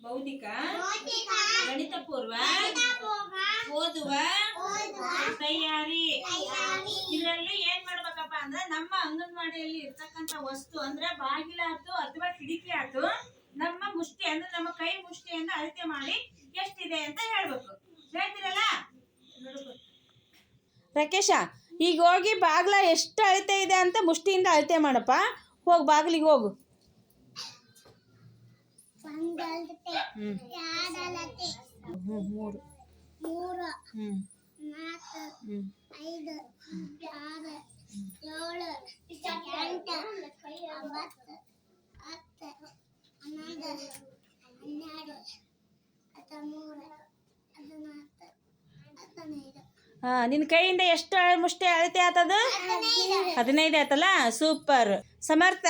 ಬೌದ್ಧಿಕ ಗಣಿತ ಪೂರ್ವ ಓದುವ? ತಯಾರಿ. ಇದರಲ್ಲಿ ಏನ್ ಮಾಡ್ಬೇಕಪ್ಪ ಅಂದ್ರೆ ನಮ್ಮ ಅಂಗನವಾಡಿಯಲ್ಲಿ ಇರ್ತಕ್ಕಂತ ವಸ್ತು ಅಂದ್ರೆ ಬಾಗಿಲ ಆತು ಅಥವಾ ಕಿಡಿಕಿ ಆತು ನಮ್ಮ ಮುಷ್ಟಿ ಅಂದ್ರೆ ನಮ್ಮ ಕೈ ಮುಷ್ಟಿಯನ್ನು ಅಳತೆ ಮಾಡಿ ಎಷ್ಟಿದೆ ಅಂತ ಹೇಳ್ಬೇಕು. ಹೇಳ್ತೀರಲ್ಲ? ರಾಕೇಶ ಈಗ ಹೋಗಿ ಬಾಗ್ಲ ಎಷ್ಟು ಅಳತೆ ಇದೆ ಅಂತ ಮುಷ್ಟಿಯಿಂದ ಅಳತೆ ಮಾಡಪ್ಪ. ಹೋಗಿ ಬಾಗಿಲಿಗೆ ಹೋಗು. ಮೂರು ಮೂರು ನಿನ್ನ ಕೈಯಿಂದ ಎಷ್ಟು ಮುಷ್ಟಿ ಅಳತೆ ಆತದ? ಹದಿನೈದು ಆಯ್ತಲ್ಲ? ಸೂಪರ್. ಸಮರ್ಥ,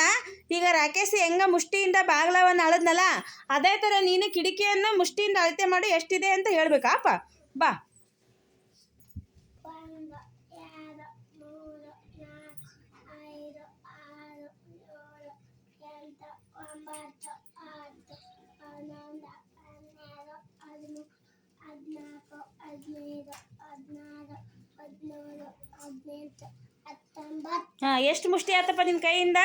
ಈಗ ರಾಕೇಶ್ ಹೆಂಗ ಮುಷ್ಟಿಯಿಂದ ಬಾಗ್ಲವನ್ನು ಅಳದ್ನಲ್ಲ, ಅದೇ ಥರ ನೀನು ಕಿಟಕಿಯನ್ನು ಮುಷ್ಟಿಯಿಂದ ಅಳತೆ ಮಾಡಿ, ಎಷ್ಟಿದೆ ಅಂತ ಹೇಳ್ಬೇಕಾಪ ಬಾ. ಹದಿನಾಲ್ಕು, ಹದಿನೈದು, ಹದಿನಾರು, ಹದಿನೇಳು, ಹದಿನೆಂಟು ಹಾಂ ಎಷ್ಟು ಮುಷ್ಟಿ ಆತಪ್ಪ ನಿನ್ನ ಕೈಯಿಂದ?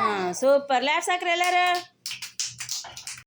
ಹಾಂ ಸೂಪರ್. ಲ್ಯಾಬ್ಸ್ ಹಾಕ್ರಿ ಎಲ್ಲರೂ.